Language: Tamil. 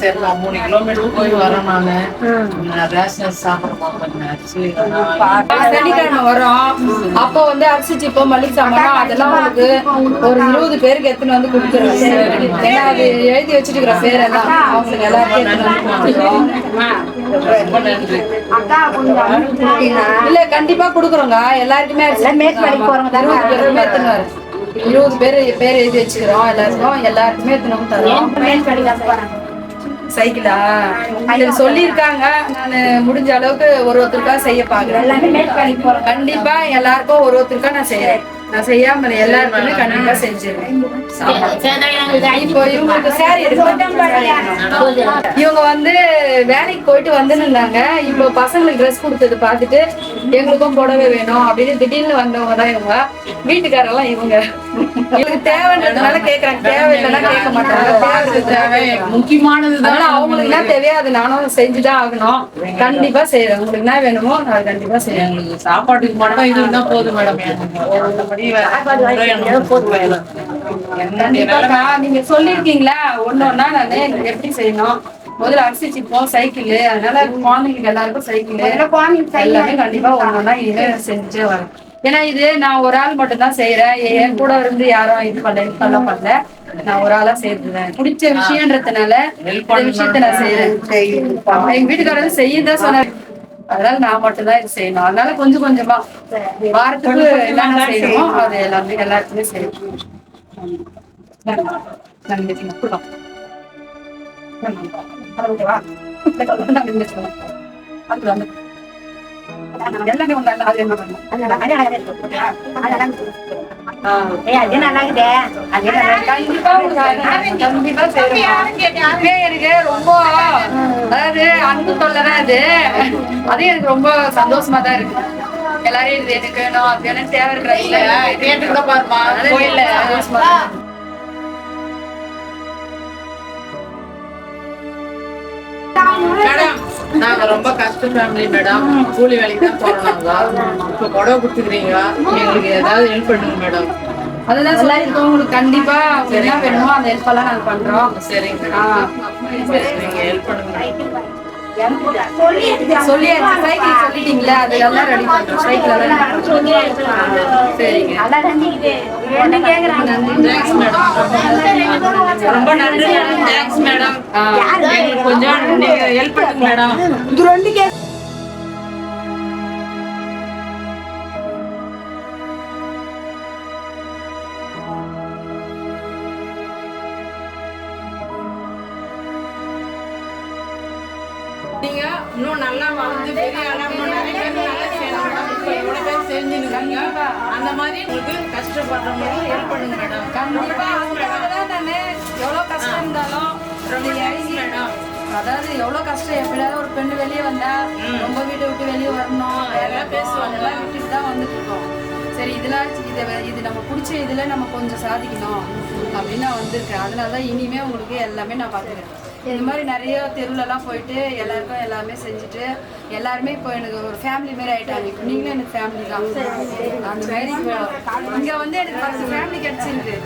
சரி நான் மூணு கிலோமீட்டர் போய் வரேன் நானு. நான் ரேஷன் சாப்பிட மாட்டேன் அரிசி நான் சனிக்கிழமை வரோம். அப்போ வந்து அரிசி சிப்போ மளிகை சாமான் அதெல்லாம் உங்களுக்கு ஒரு இருபது பேருக்கு எடுத்துன்னு வந்து கொடுத்துருவேன். ஏன்னா அது எழுதி வச்சிருக்கிற பேரெல்லாம் அவங்களுக்கு எல்லாருக்கும் கொடுத்துருவோம். இல்ல கண்டிப்பா குடுக்குறோங்க எல்லாருக்குமே இருபது பேருமே எடுத்துன்னு வரோம். இருபது பேர் பேர் எழுதி வச்சுக்கிறோம். எல்லாருக்கும் எல்லாருக்குமே எடுத்துன்னு தரோம். சைக்கிளா சொல்லியிருக்காங்க. நான் முடிஞ்ச அளவுக்கு ஒரு ஒருத்தருக்கா செய்ய பாக்குறேன். கண்டிப்பா எல்லாருக்கும் ஒரு ஒருத்தருக்கா நான் செய்யறேன் நான் செய்யாம எல்லாருக்குமே கண்டிப்பா செஞ்சிருவேன். இப்போ இவங்களுக்கு சேரீ இவங்க வந்து வேலைக்கு போயிட்டு வந்துருந்தாங்க இப்போ பசங்களுக்கு ட்ரெஸ் கொடுத்தது பார்த்துட்டு எங்களுக்கும் புடவை வேணும் அப்படின்னு திடீர்னு வந்தவங்க தான் இவங்க. வீட்டுக்காரெல்லாம் இவங்க. இவங்களுக்கு தேவைன்றதுனால கேக்குறாங்க. தேவையில்லைன்னா கேட்க மாட்டாங்க. தேவை தேவை. முக்கியமானது அதனால அவங்களுக்கு என்ன தேவையோ அது நானும் செஞ்சுதான் ஆகணும். கண்டிப்பா செய்யறேன். உங்களுக்கு என்ன வேணுமோ நான் கண்டிப்பா செய்யறேன். சாப்பாட்டுக்கு மட்டும் இது இருந்தா போதும் மேடம். எனக்கு எனக்கு. என்ன கண்டிப்பாக்கா நீங்க சொல்லிருக்கீங்களா ஒண்ணு ஒண்ணா நானு எனக்கு எப்படி செய்யணும்? முதல்ல அரிசி சிப்போம் சைக்கிள். அதனால குழந்தைங்களுக்கு எல்லாருக்கும் சைக்கிள். எல்லாமே கண்டிப்பா ஒண்ணா இனிமே செஞ்சுட்டே வரேன் ஏன்னா இது நான் ஒரு ஆள் மட்டும் தான் செய்யறேன் என் கூட இருந்து யாரும் இது பண்ணல ஹெல்ப் பண்ணலாம் பண்ணல. நான் ஒரு ஆளா செய்யறேன் பிடிச்ச விஷயம்ன்றதுனால இந்த விஷயத்த நான் செய்யறேன் எங்க வீட்டுக்காரர் செய்யதான் சொன்னாரு. அதனால நான் மட்டும் தான் இது செய்யணும். அதனால கொஞ்சம் கொஞ்சமா வாரத்துக்கு என்னென்ன செய்யணுமோ அது எல்லாமே எல்லாருக்குமே செய்யணும். நன்றி கொடுக்கலாம் எல்லாமே ஒண்ணு அது எனக்கு ரொம்ப அதாவது அன்பு தொல்லைதான் அது அது எனக்கு ரொம்ப சந்தோஷமா தான் இருக்கு எல்லாரும் இது எனக்கு வேணும் அது வேணும் தேவை இருக்கிற கேட்டு கூட பாருமா கோயில்ல சந்தோஷமா நாங்க ரொம்ப கஷ்ட ஃபேமிலி மேடம் கூலி வேலைக்கு தான் போறோம் இப்ப புடவை கொடுத்துக்கிறீங்க எங்களுக்கு ஏதாவது ஹெல்ப் பண்ணுங்க மேடம் அதுதான் சொல்லியிருக்கோம் உங்களுக்கு கண்டிப்பா என்ன வேணுமோ அந்த ஹெல்ப் எல்லாம் நாங்க பண்றோம். சரிங்க. மேடம் நீங்க ஹெல்ப் பண்ணுங்க. சொல்லியாச்சு. சைக்கிள் சொல்லிட்டீங்களா? அது எல்லாம் ரெடி பண்ணுறோம் சைக்கிள் எல்லாம் சரிங்க. தேங்க்ஸ் மேடம் ரொம்ப நன்றி மேடம் தேங்க்ஸ் மேடம் கொஞ்சம் ஹெல்ப் பண்ணுங்க மேடம் நீங்க இன்னும் நல்லா வளர்ந்து பெரிய இன்னும் நிறைய பேர் நல்லா செய்யணும் இப்போ பேர் செஞ்சுருக்காங்க அந்த மாதிரி உங்களுக்கு கஷ்டப்படுறவங்களுக்கு ஹெல்ப் பண்ணுங்க மேடம். கண்டிப்பா. அதுக்காக தான் நானு எவ்வளவு கஷ்டம் இருந்தாலும் ரொம்ப மேடம். அதாவது எவ்வளவு கஷ்டம் எப்படியாவது ஒரு பெண்ணு வெளியே வந்தா ரொம்ப வீட்டை விட்டு வெளியே வரணும். எல்லாம் பேசுவாங்க. எல்லாம் விட்டுட்டு தான் வந்துட்டு இருக்கோம் சரி இதெல்லாம் இதை இது நம்ம பிடிச்ச இதுல நம்ம கொஞ்சம் சாதிக்கணும் அப்படின்னு நான் வந்திருக்கேன். அதனால தான் இனிமே உங்களுக்கு எல்லாமே நான் பார்த்துக்கிறேன் இந்த மாதிரி நிறைய தெருவுலலாம் போயிட்டு எல்லாருக்கும் எல்லாமே செஞ்சுட்டு எல்லாருமே இப்போ எனக்கு ஒரு ஃபேமிலி மாதிரி ஆயிட்டாங்க. இப்போ நீங்களும் எனக்கு ஃபேமிலி தான். அந்த மாதிரி இங்கே வந்து எனக்கு ஃபேமிலி கிடைச்சிருக்கு.